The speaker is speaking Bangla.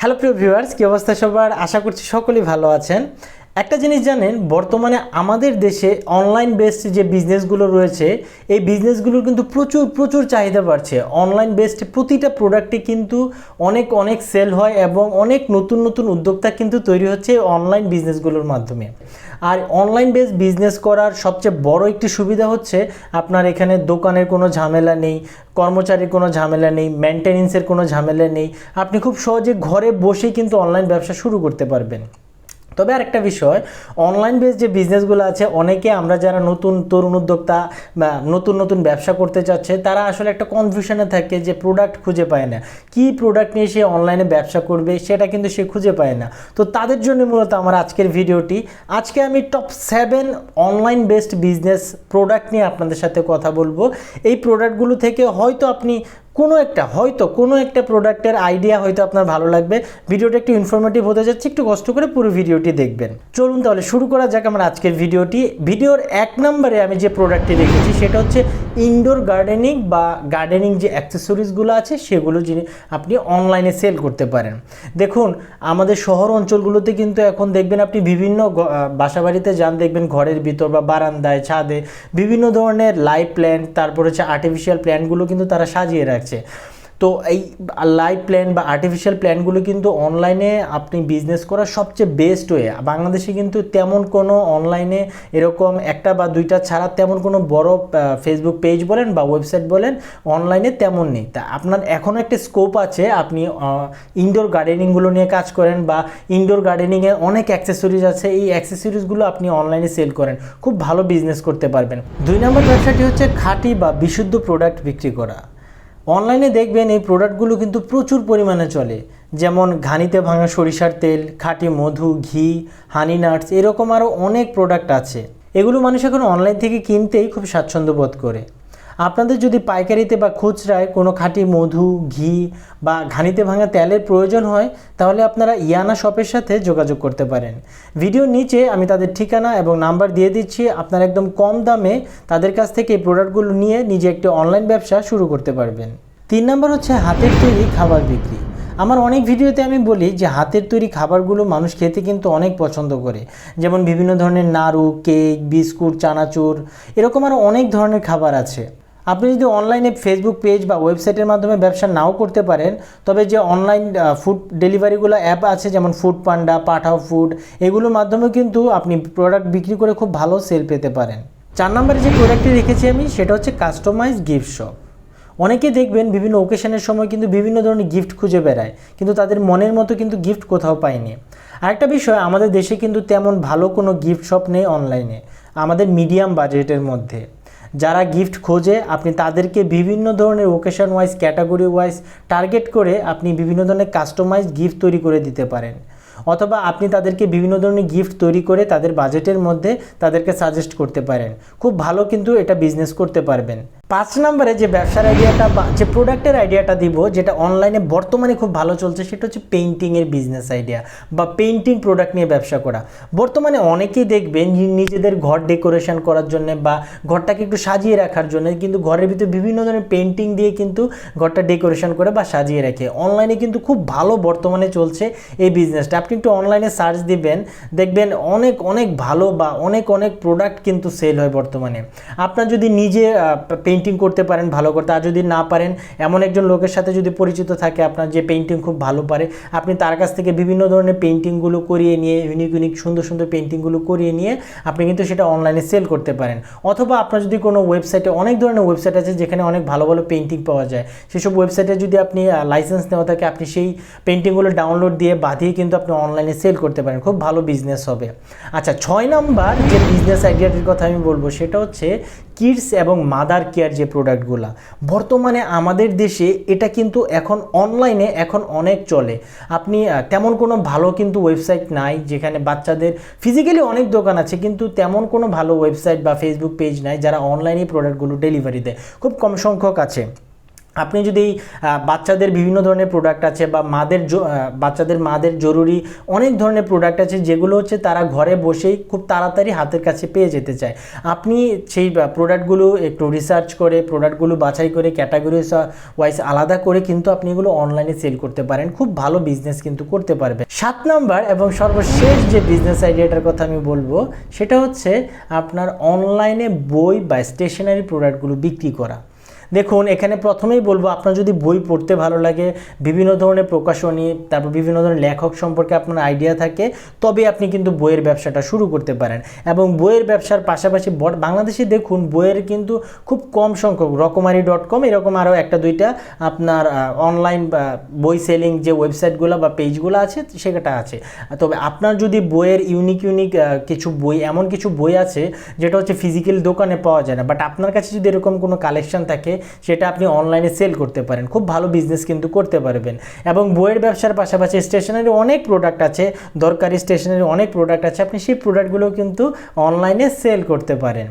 হ্যালো প্রিয় ভিউয়ার্স কী অবস্থা সবার? আশা করছি সকলেই ভালো আছেন। একটা জিনিস জানেন, বর্তমানে আমাদের দেশে অনলাইন বেসড যে বিজনেসগুলো রয়েছে, এই বিজনেসগুলোর কিন্তু প্রচুর প্রচুর চাহিদা বাড়ছে। অনলাইন বেসড প্রতিটা প্রোডাক্টে কিন্তু অনেক অনেক সেল হয় এবং অনেক নতুন নতুন উদ্যোক্তা কিন্তু তৈরি হচ্ছে অনলাইন বিজনেসগুলোর মাধ্যমে। আর অনলাইন বেস বিজনেস করার সবচেয়ে বড় একটি সুবিধা হচ্ছে, আপনার এখানে দোকানের কোনো ঝামেলা নেই, কর্মচারীর কোনো ঝামেলা নেই মেনটেনেন্সের কোনো ঝামেলা নেই। আপনি খুব সহজে ঘরে বসেই কিন্তু অনলাইন ব্যবসা শুরু করতে পারবেন। তবে আর একটা বিষয় অনলাইন বেস যে বিজনেসগুলো আছে, অনেকে আমরা যারা নতুন তরুণ উদ্যোক্তা বা নতুন নতুন ব্যবসা করতে চাচ্ছে, তারা আসলে একটা কনফিউশনে থাকে যে প্রোডাক্ট খুঁজে পায় না। কি প্রোডাক্ট নিয়ে সে অনলাইনে ব্যবসা করবে, সেটা কিন্তু সে খুঁজে পায় না। তো তাদের জন্য মূলত আমার আজকের ভিডিওটি। আজকে আমি top seven online based business product নিয়ে আপনাদের সাথে কথা বলব। এই প্রোডাক্টগুলো থেকে হয়তো আপনি কোনো একটা, হয়তো কোনো একটা প্রোডাক্টের আইডিয়া হয়তো আপনার ভালো লাগবে। ভিডিওটা একটু ইনফরমেটিভ হতে যাচ্ছে, একটু কষ্ট করে পুরো ভিডিওটি দেখবেন। চলুন তাহলে শুরু করা যাক আমার আজকের ভিডিওটি। ভিডিওর এক নম্বরে আমি যে প্রোডাক্টটি দেখেছি, সেটা হচ্ছে ইনডোর গার্ডেনিং বা গার্ডেনিং যে অ্যাক্সেসরিজগুলো আছে, সেগুলো যিনি আপনি অনলাইনে সেল করতে পারেন। দেখুন, আমাদের শহর অঞ্চলগুলোতে কিন্তু এখন দেখবেন আপনি বিভিন্ন বাসাবাড়িতে যান, দেখবেন ঘরের ভিতর বা বারান্দায়, ছাদে, বিভিন্ন ধরনের লাইভ প্ল্যান্ট তারপর হচ্ছে আর্টিফিশিয়াল প্ল্যান্টগুলো কিন্তু তারা সাজিয়ে রাখছে। তো এই লাইভ প্ল্যান বা আর্টিফিশিয়াল প্ল্যানগুলো কিন্তু অনলাইনে আপনি বিজনেস করার সবচেয়ে বেস্ট ওয়ে বাংলাদেশে কিন্তু তেমন কোনো অনলাইনে এরকম একটা বা দুইটা ছাড়া তেমন কোনো বড় ফেসবুক পেজ বলেন বা ওয়েবসাইট বলেন অনলাইনে তেমন নেই। তা আপনার এখনও একটা স্কোপ আছে, আপনি ইনডোর গার্ডেনিংগুলো নিয়ে কাজ করেন বা ইনডোর গার্ডেনিংয়ে অনেক অ্যাক্সেসরিজ আছে, এই অ্যাক্সেসরিজগুলো আপনি অনলাইনে সেল করেন। খুব ভালো বিজনেস করতে পারবেন। দুই নম্বর ব্যবসাটি হচ্ছে খাঁটি বা বিশুদ্ধ প্রোডাক্ট বিক্রি করা। অনলাইনে দেখবেন এই প্রোডাক্টগুলো কিন্তু প্রচুর পরিমাণে চলে। যেমন ঘানিতে ভাঙা সরিষার তেল, খাঁটি মধু, ঘি হানি নাটস এরকম আরও অনেক প্রোডাক্ট আছে। এগুলো মানুষ এখন অনলাইন থেকে কিনতেই খুব স্বাচ্ছন্দ্য বোধ করে। আপনাদের যদি পাইকারিতে বা খুচরায় কোনো খাঁটি মধু, ঘি বা ঘানিতে ভাঙা তেলের প্রয়োজন হয়, তাহলে আপনারা ইয়ানা শপের সাথে যোগাযোগ করতে পারেন। ভিডিওর নিচে আমি তাদের ঠিকানা এবং নাম্বার দিয়ে দিচ্ছি। আপনারা একদম কম দামে তাদের কাছ থেকে এই প্রোডাক্টগুলো নিয়ে নিজে একটি অনলাইন ব্যবসা শুরু করতে পারবেন। তিন নম্বর হচ্ছে হাতের তৈরি খাবার বিক্রি। আমার অনেক ভিডিওতে আমি বলি যে হাতের তৈরি খাবারগুলো মানুষ খেতে কিন্তু অনেক পছন্দ করে। যেমন বিভিন্ন ধরনের নাড়ু, কেক, বিস্কুট, চানাচুর, এরকম আরও অনেক ধরনের খাবার আছে। আপনি যদি অনলাইনে ফেসবুক পেজ বা ওয়েবসাইটের মাধ্যমে ব্যবসা নাও করতে পারেন, তবে যে অনলাইন ফুড ডেলিভারিগুলো অ্যাপ আছে, যেমন ফুড পান্ডা পাঠাও ফুড এগুলোর মাধ্যমে কিন্তু আপনি প্রোডাক্ট বিক্রি করে খুব ভালো সেল পেতে পারেন। চার নম্বরে যে প্রোডাক্টটি রেখেছি আমি, সেটা হচ্ছে কাস্টমাইজ গিফট শপ অনেকে দেখবেন বিভিন্ন ওকেশনের সময় কিন্তু বিভিন্ন ধরনের গিফট খুঁজে বেড়ায়, কিন্তু তাদের মনের মতো কিন্তু গিফট কোথাও পায়নি। আরেকটা বিষয়, আমাদের দেশে কিন্তু তেমন ভালো কোনো গিফট শপ নেই অনলাইনে আমাদের মিডিয়াম বাজেটের মধ্যে। যারা গিফট খোঁজে, আপনি তাদেরকে বিভিন্ন ধরনের occasion wise category wise target করে আপনি বিভিন্ন ধরনের কাস্টমাইজ গিফট তৈরি করে দিতে পারেন। অথবা আপনি তাদেরকে বিভিন্ন ধরনের গিফট তৈরি করে তাদের বাজেটের মধ্যে তাদেরকে সাজেস্ট করতে পারেন। খুব ভালো কিন্তু এটা বিজনেস করতে পারবেন। পাঁচ নম্বরে যে ব্যবসার আইডিয়াটা বা যে প্রোডাক্টের আইডিয়াটা দিব, যেটা অনলাইনে বর্তমানে খুব ভালো চলছে, সেটা হচ্ছে পেন্টিংয়ের বিজনেস আইডিয়া বা পেন্টিং প্রোডাক্ট নিয়ে ব্যবসা করা। বর্তমানে অনেকেই দেখবেন নিজেদের ঘর ডেকোরেশন করার জন্য বা ঘরটাকে একটু সাজিয়ে রাখার জন্য কিন্তু ঘরের ভিতরে বিভিন্ন ধরনের পেন্টিং দিয়ে কিন্তু ঘরটা ডেকোরেশন করে বা সাজিয়ে রাখে। অনলাইনে কিন্তু খুব ভালো বর্তমানে চলছে এই বিজনেসটা আপনি একটু অনলাইনে সার্চ দিবেন, দেখবেন অনেক অনেক ভালো বা অনেক অনেক প্রোডাক্ট কিন্তু সেল হয় বর্তমানে। আপনার যদি নিজে পেইন্টিং করতে পারেন, ভালো করতে আর যদি না পারেন, এমন একজন লোকের সাথে যদি পরিচিত থাকে, আপনার যে পেইন্টিং খুব ভালো পারে, আপনি তার কাছ থেকে বিভিন্ন ধরনের পেইন্টিংগুলো করিয়ে নিয়ে ইউনিক ইউনিক সুন্দর সুন্দর পেইন্টিংগুলো করিয়ে নিয়ে, আপনি কিন্তু সেটা অনলাইনে সেল করতে পারেন। অথবা আপনার যদি কোনো ওয়েবসাইটে অনেক ধরনের ওয়েবসাইট আছে, যেখানে অনেক ভালো ভালো পেইন্টিং পাওয়া যায়। সেসব ওয়েবসাইটে যদি আপনি লাইসেন্স নেওয়া থাকে, আপনি সেই পেইন্টিংগুলো ডাউনলোড দিয়ে বাঁধিয়ে কিন্তু আপনি অনলাইনে সেল করতে পারেন। খুব ভালো বিজনেস হবে। আচ্ছা ছয় নাম্বার যে বিজনেস আইডিয়াটির কথা আমি বলব, সেটা হচ্ছে কিডস এবং মাদার কেয়ার যে প্রোডাক্টগুলো, বর্তমানে আমাদের দেশে এটা কিন্তু এখন অনলাইনে এখন অনেক চলে। আপনি তেমন কোনো ভালো কিন্তু ওয়েবসাইট নাই যেখানে বাচ্চাদের ফিজিক্যালি অনেক দোকান আছে, কিন্তু তেমন কোনো ভালো ওয়েবসাইট বা ফেসবুক পেজ নাই যারা অনলাইনে প্রোডাক্টগুলো ডেলিভারি দেয়। খুব কম সংখ্যক আছে। আপনি যদি বাচ্চাদের বিভিন্ন ধরনের প্রোডাক্ট আছে বা মাদের বাচ্চাদের মাদের জরুরি অনেক ধরনের প্রোডাক্ট আছে যেগুলো হচ্ছে তারা ঘরে বসেই খুব তাড়াতাড়ি হাতের কাছে পেয়ে যেতে চায়। আপনি সেই প্রোডাক্টগুলো একটু রিসার্চ করে প্রোডাক্টগুলো বাছাই করে ক্যাটাগরি ওয়াইজ আলাদা করে কিন্তু আপনি এগুলো অনলাইনে সেল করতে পারেন। খুব ভালো বিজনেস কিন্তু করতে পারবে সাত নাম্বার এবং সর্বশেষ যে বিজনেস আইডিয়াটার কথা আমি বলব, সেটা হচ্ছে আপনার অনলাইনে বই বা স্টেশনারি প্রোডাক্টগুলো বিক্রি করা। দেখুন, এখানে প্রথমেই বলব, আপনার যদি বই পড়তে ভালো লাগে, বিভিন্ন ধরনের প্রকাশনী, তারপর বিভিন্ন ধরনের লেখক সম্পর্কে আপনার আইডিয়া থাকে তবে আপনি কিন্তু বইয়ের ব্যবসাটা শুরু করতে পারেন। এবং বইয়ের ব্যবসার পাশাপাশি বাংলাদেশে দেখুন, বইয়ের কিন্তু খুব কম সংখ্যক, রকমারি ডট কম এরকম আরও একটা দুইটা আপনার অনলাইন বই সেলিং যে ওয়েবসাইটগুলো বা পেজগুলো আছে, সেটা আছে। তবে আপনার যদি বইয়ের ইউনিক ইউনিক কিছু বই, এমন কিছু বই আছে, যেটা হচ্ছে ফিজিক্যাল দোকানে পাওয়া যায় না বাট আপনার কাছে যদি এরকম কোনো কালেকশন থাকে সেটা আপনি অনলাইনে সেল করতে পারেন। খুব ভালো বিজনেস কিন্তু করতে পারবেন। এবং বইয়ের ব্যবসার পাশাপাশি স্টেশনারি অনেক প্রোডাক্ট আছে, দরকারি স্টেশনারি অনেক প্রোডাক্ট আছে, আপনি সেই প্রোডাক্টগুলো কিন্তু অনলাইনে সেল করতে পারেন।